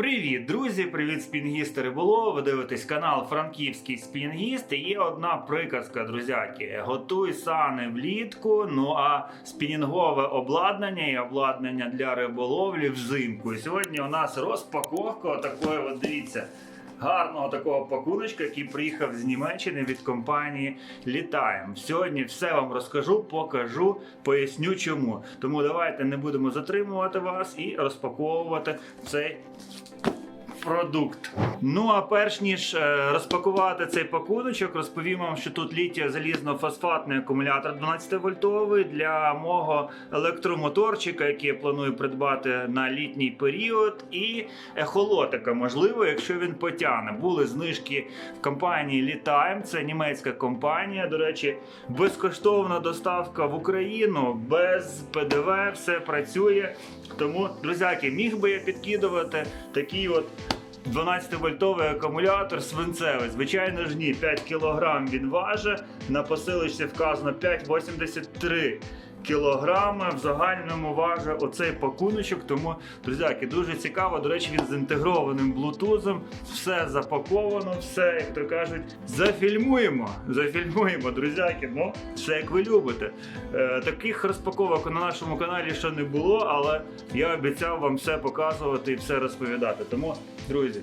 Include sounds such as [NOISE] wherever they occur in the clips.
Привіт, друзі! Привіт, спінгісти риболов. Ви дивитесь канал Франківський спінгіст. Є одна приказка, друзяки. Готуй сани влітку. Ну а спінінгове обладнання і обладнання для риболовлі взимку. І сьогодні у нас розпаковка такої, от дивіться. Гарного такого пакуночка, який приїхав з Німеччини від компанії Літаєм. Сьогодні все вам розкажу, покажу, поясню чому. Тому давайте не будемо затримувати вас і розпаковувати цей продукт. Ну а перш ніж е, розпакувати цей пакуночок, розповім вам, що тут літіо залізно-фосфатний акумулятор 12 вольтовий для мого електромоторчика, який я планую придбати на літній період, і ехолотика, можливо, якщо він потягне. Були знижки в компанії Літаєм, це німецька компанія. До речі, безкоштовна доставка в Україну без ПДВ, все працює. Тому, друзяки, міг би я підкидувати такий от 12-вольтовий акумулятор свинцевий. Звичайно ж ні, 5 кг він важить. На посилочці вказано 5,83 кілограми. В загальному важить оцей пакуночок. Тому, друзяки, дуже цікаво. До речі, він з інтегрованим блутузом. Все запаковано, все, як то кажуть, зафільмуємо. Зафільмуємо, друзяки. Ну, все як ви любите. Е, таких розпаковок на нашому каналі ще не було, але я обіцяв вам все показувати і все розповідати. Тому, друзі.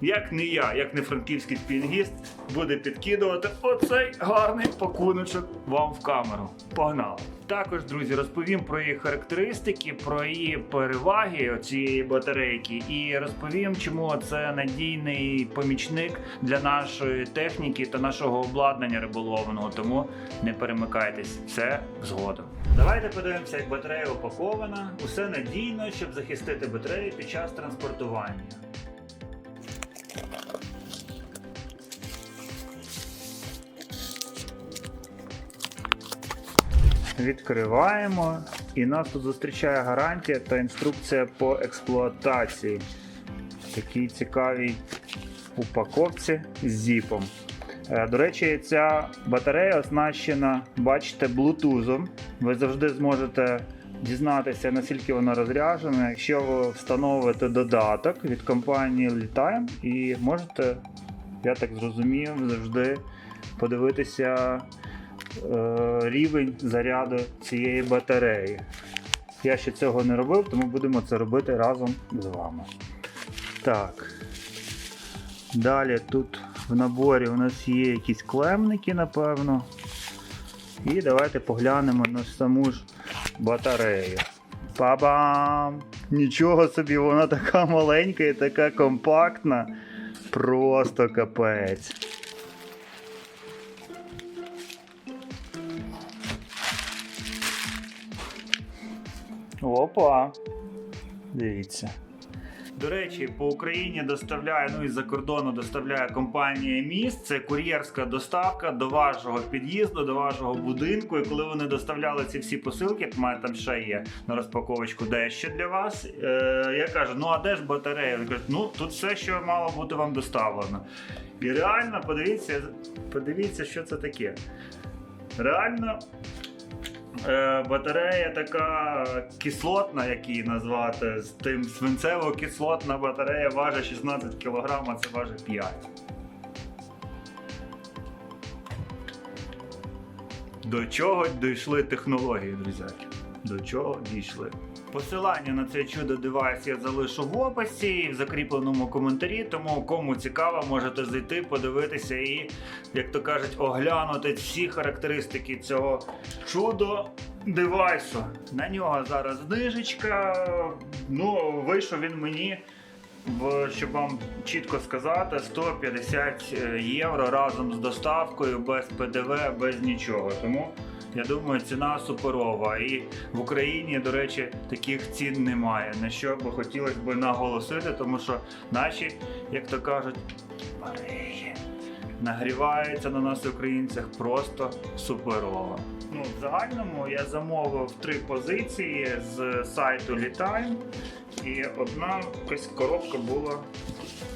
Як не я, як не франківський спінгіст, буде підкидувати оцей гарний пакуночок вам в камеру. Погнали! Також, друзі, розповім про її характеристики, про її переваги цієї батарейки, і розповім, чому це надійний помічник для нашої техніки та нашого обладнання риболовного. Тому не перемикайтесь, все згодом. Давайте подивимося, як батарея упакована. Усе надійно, щоб захистити батарею під час транспортування. Відкриваємо, і нас тут зустрічає гарантія та інструкція по експлуатації. Такій цікавій упаковці з зіпом. Е, До речі, ця батарея оснащена, бачите, блутузом. Ви завжди зможете дізнатися, наскільки вона розряджена, якщо ви встановите додаток від компанії Litime і можете, я так зрозумів, завжди подивитися рівень заряду цієї батареї. Я ще цього не робив, тому будемо це робити разом з вами. Так. Далі тут в наборі у нас є якісь клемники, напевно. І давайте поглянемо на саму ж батарею. Па-бам! Нічого собі, вона така маленька і така компактна. Просто капець. Опа. Дивіться. До речі, по Україні доставляє, ну і за кордону доставляє компанія Міст. Це кур'єрська доставка до вашого під'їзду, до вашого будинку. І коли вони доставляли ці всі посилки, то мене там ще є на розпаковочку дещо для вас. Е, я кажу, ну а де ж батарея? Вони кажуть, ну тут все, що мало бути вам доставлено. І реально, подивіться, подивіться, що це таке. Реально, батарея така кислотна, як її назвати, з тим свинцево-кислотна батарея важить 16 кг, а це важить 5. До чого дійшли технології, друзяки? До чого дійшли? Посилання на це чудо девайс я залишу в описі і в закріпленому коментарі, тому кому цікаво, можете зайти, подивитися і, як то кажуть, оглянути всі характеристики цього чудо девайсу. На нього зараз знижечка. Ну, вийшов він мені. В, щоб вам чітко сказати, 150 євро разом з доставкою, без ПДВ, без нічого. Тому я думаю, ціна суперова. І в Україні, до речі, таких цін немає. На що би хотілося б наголосити, тому що наші, як то кажуть, батареї нагріваються на нас, українцях, просто суперово. Ну, в загальному я замовив три позиції з сайту Літайм, і одна якась коробка була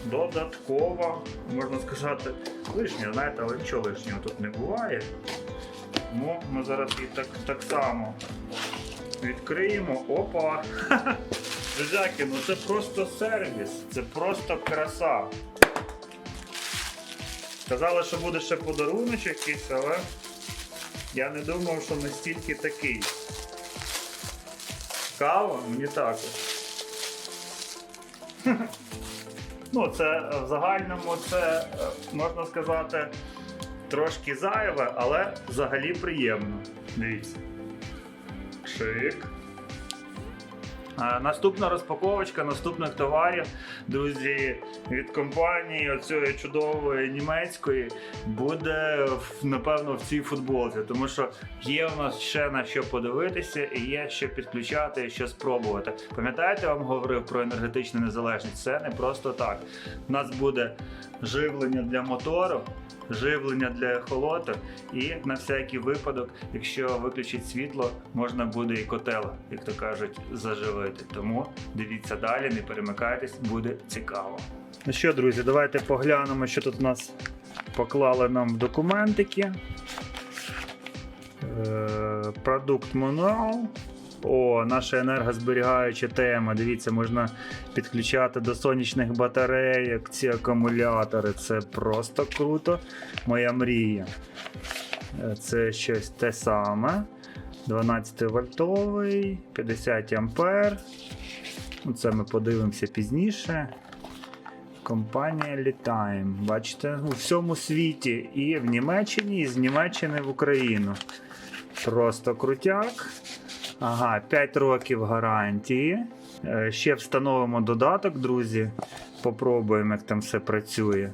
додаткова, можна сказати, лишня, знаєте, але нічого лишнього тут не буває. Тому ми зараз її так, так само відкриємо. Опа! [LAUGHS] Друзяки, ну це просто сервіс, це просто краса. Казали, що буде ще подарунок якийсь, але я не думав, що настільки такий. Кава мені також. [LAUGHS] Ну, це в загальному це е, можна сказати трошки зайве, але взагалі приємно. Дивіться. Шик. Наступна розпаковочка наступних товарів, друзі, від компанії оцієї чудової німецької буде напевно в цій футболці, тому що є у нас ще на що подивитися, і є що підключати, і що спробувати. Пам'ятаєте, я вам говорив про енергетичну незалежність? Це не просто так. У нас буде живлення для мотору. Живлення для ехолоту і на всякий випадок, якщо виключить світло, можна буде і котел, як то кажуть, заживити. Тому дивіться далі, не перемикайтесь, буде цікаво. Ну що, друзі, давайте поглянемо, що тут у нас поклали нам в документики. Е, Продукт мануал. О, наша енергозберігаюча тема. Дивіться, можна підключати до сонячних батарейок ці акумулятори. Це просто круто. Моя мрія. Е, Це щось те саме. 12 вольтовий, 50 ампер. Ну, Це ми подивимося пізніше. Компанія Litime. Бачите, у всьому світі і в Німеччині, і з Німеччини в Україну. Просто крутяк. Ага, 5 років гарантії. Е, Ще встановимо додаток, друзі. Попробуємо, як там все працює.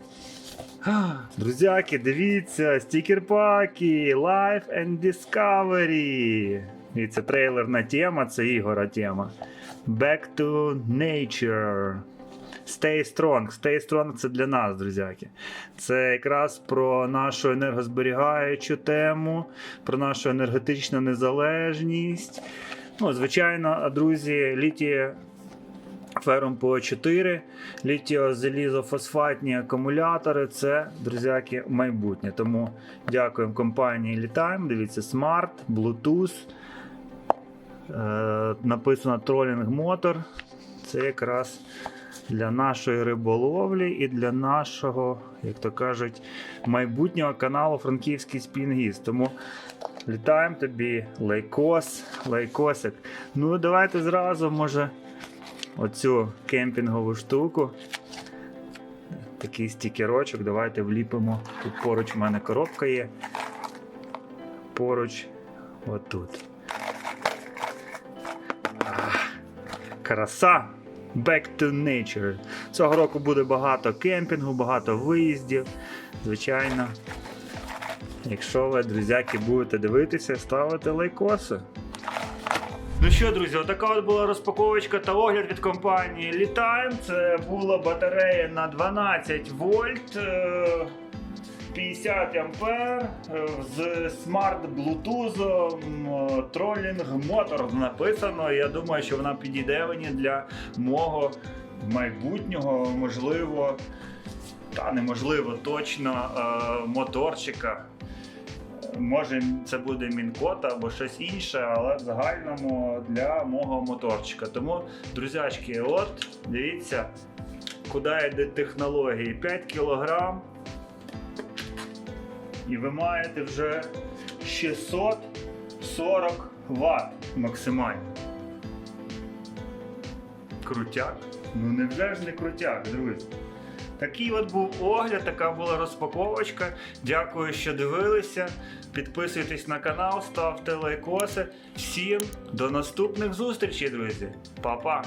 Друзяки, дивіться, стікер-паки, Life and Discovery. І це трейлерна тема, це Ігора тема. Back to Nature. Stay Strong. Stay Strong це для нас, друзяки. Це якраз про нашу енергозберігаючу тему, про нашу енергетичну незалежність. Ну, звичайно, друзі, літіє ферум по 4 літіо-залізофосфатні акумулятори це, друзяки, майбутнє. Тому дякуємо компанії Litime. Дивіться, Smart, Bluetooth. Е, написано тролінг мотор. Це якраз для нашої риболовлі і для нашого, як то кажуть, майбутнього каналу Франківський Спінгіст. Тому літаємо тобі лайкос, лайкосик. Ну, давайте зразу, може, оцю кемпінгову штуку. Такий стікерочок, давайте вліпимо. Тут поруч в мене коробка є. Поруч отут. Краса! Back to nature. Цього року буде багато кемпінгу, багато виїздів. Звичайно. Якщо ви, друзяки, будете дивитися, ставити лайкоси. Ну що, друзі, отака от була розпаковочка та огляд від компанії Litime. Це була батарея на 12 вольт. Е, 50 ампер з смарт блутузом тролінг мотор написано. Я думаю, що вона підійде мені для мого майбутнього, можливо, та неможливо точно е, моторчика. Може, це буде мінкота або щось інше, але в загальному для мого моторчика. Тому, друзячки, от дивіться, куди йде технології. 5 кілограм. І ви маєте вже 640 Вт максимально. Крутяк? Ну невже ж не крутяк, друзі. Такий от був огляд, така була розпаковочка. Дякую, що дивилися. Підписуйтесь на канал, ставте лайкоси. Всім до наступних зустрічей, друзі. Па-па!